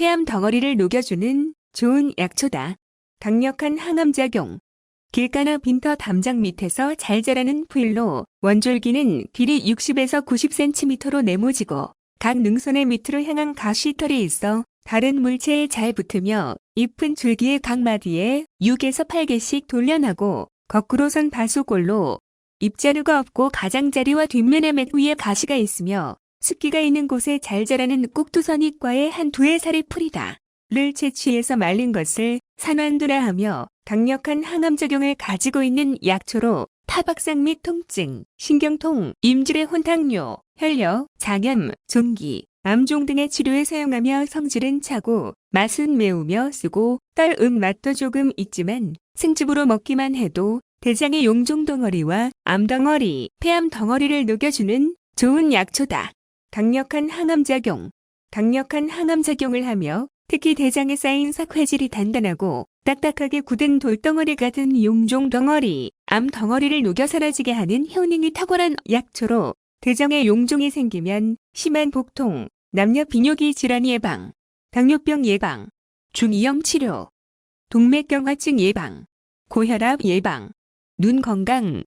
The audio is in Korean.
폐암 덩어리를 녹여주는 좋은 약초다. 강력한 항암작용. 길가나 빈터 담장 밑에서 잘 자라는 풀로 원줄기는 길이 60에서 90cm로 네모지고 각 능선의 밑으로 향한 가시털이 있어 다른 물체에 잘 붙으며 잎은 줄기의 각 마디에 6에서 8개씩 돌려나고 거꾸로 선 바수골로 잎자루가 없고 가장자리와 뒷면의 맷 위에 가시가 있으며 습기가 있는 곳에 잘 자라는 꼭두선잎과의 한 두의 살이 풀이다. 를 채취해서 말린 것을 산환두라 하며 강력한 항암 작용을 가지고 있는 약초로 타박상 및 통증, 신경통, 임질의 혼탁뇨, 혈뇨, 장염, 종기, 암종 등의 치료에 사용하며 성질은 차고 맛은 매우며 쓰고 딸은 맛도 조금 있지만 생즙으로 먹기만 해도 대장의 용종 덩어리와 암 덩어리, 폐암 덩어리를 녹여주는 좋은 약초다. 강력한 항암작용. 강력한 항암작용을 하며 특히 대장에 쌓인 석회질이 단단하고 딱딱하게 굳은 돌덩어리 같은 용종 덩어리, 암 덩어리를 녹여 사라지게 하는 효능이 탁월한 약초로 대장에 용종이 생기면 심한 복통, 남녀 비뇨기 질환 예방, 당뇨병 예방, 중이염 치료, 동맥경화증 예방, 고혈압 예방, 눈 건강,